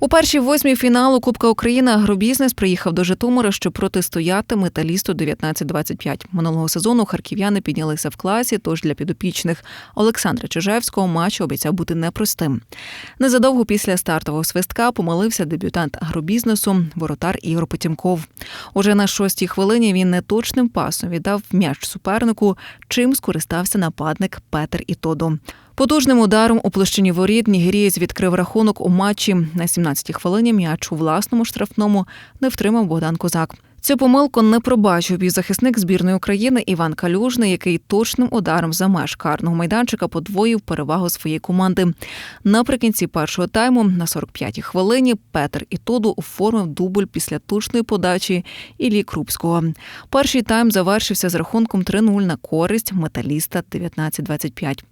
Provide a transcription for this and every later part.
У першій восьмій фіналу Кубка України агробізнес приїхав до Житомира, щоб протистояти металісту 19-25. Минулого сезону харків'яни піднялися в класі. Тож для підопічних Олександра Чижевського матч обіцяв бути непростим. Незадовго після стартового свистка помилився дебютант агробізнесу воротар Ігор Потімков. Уже на шостій хвилині він неточним пасом віддав м'яч супернику, чим скористався нападник Петер Ітодо. Потужним ударом у площині воріт Нігерієць відкрив рахунок у матчі. На 17-й хвилині м'яч у власному штрафному не втримав Богдан Козак. Цю помилку не пробачив півзахисник збірної України Іван Калюжний, який точним ударом за меж карного майданчика подвоїв перевагу своєї команди. Наприкінці першого тайму на 45-й хвилині Петер Ітоду оформив дубль після точної подачі Іллі Крупського. Перший тайм завершився з рахунком 3-0 на користь металіста 19-25.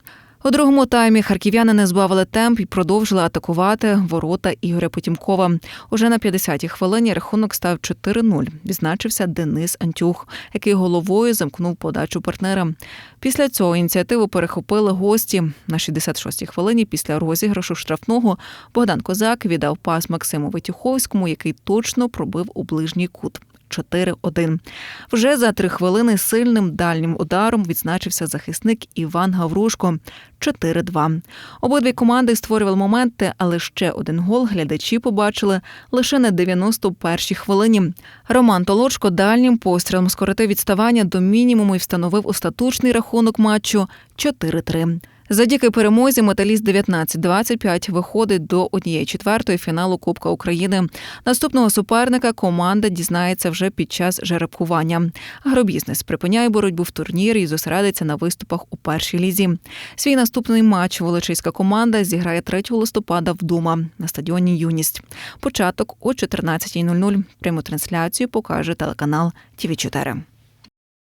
У другому таймі харків'яни не збавили темп і продовжили атакувати ворота Ігоря Потімкова. Уже на 50-й хвилині рахунок став 4-0. Відзначився Денис Антюх, який головою замкнув подачу партнера. Після цього ініціативу перехопили гості. На 66-й хвилині після розіграшу штрафного Богдан Козак віддав пас Максиму Витюховському, який точно пробив у ближній кут. 4-1. Вже за три хвилини сильним дальнім ударом відзначився захисник Іван Гаврушко 4-2. Обидві команди створювали моменти, але ще один гол глядачі побачили лише на 91-й хвилині. Роман Толочко дальнім пострілом скоротив відставання до мінімуму і встановив остаточний рахунок матчу 4-3. Завдяки перемозі металіст 19-25 виходить до однієї четвертої фіналу Кубка України. Наступного суперника команда дізнається вже під час жеребкування. Агробізнес припиняє боротьбу в турнірі і зосередиться на виступах у першій лізі. Свій наступний матч волочиська команда зіграє 3 листопада вдома на стадіоні Юність. Початок о 14.00. Пряму трансляцію покаже телеканал ТВ 4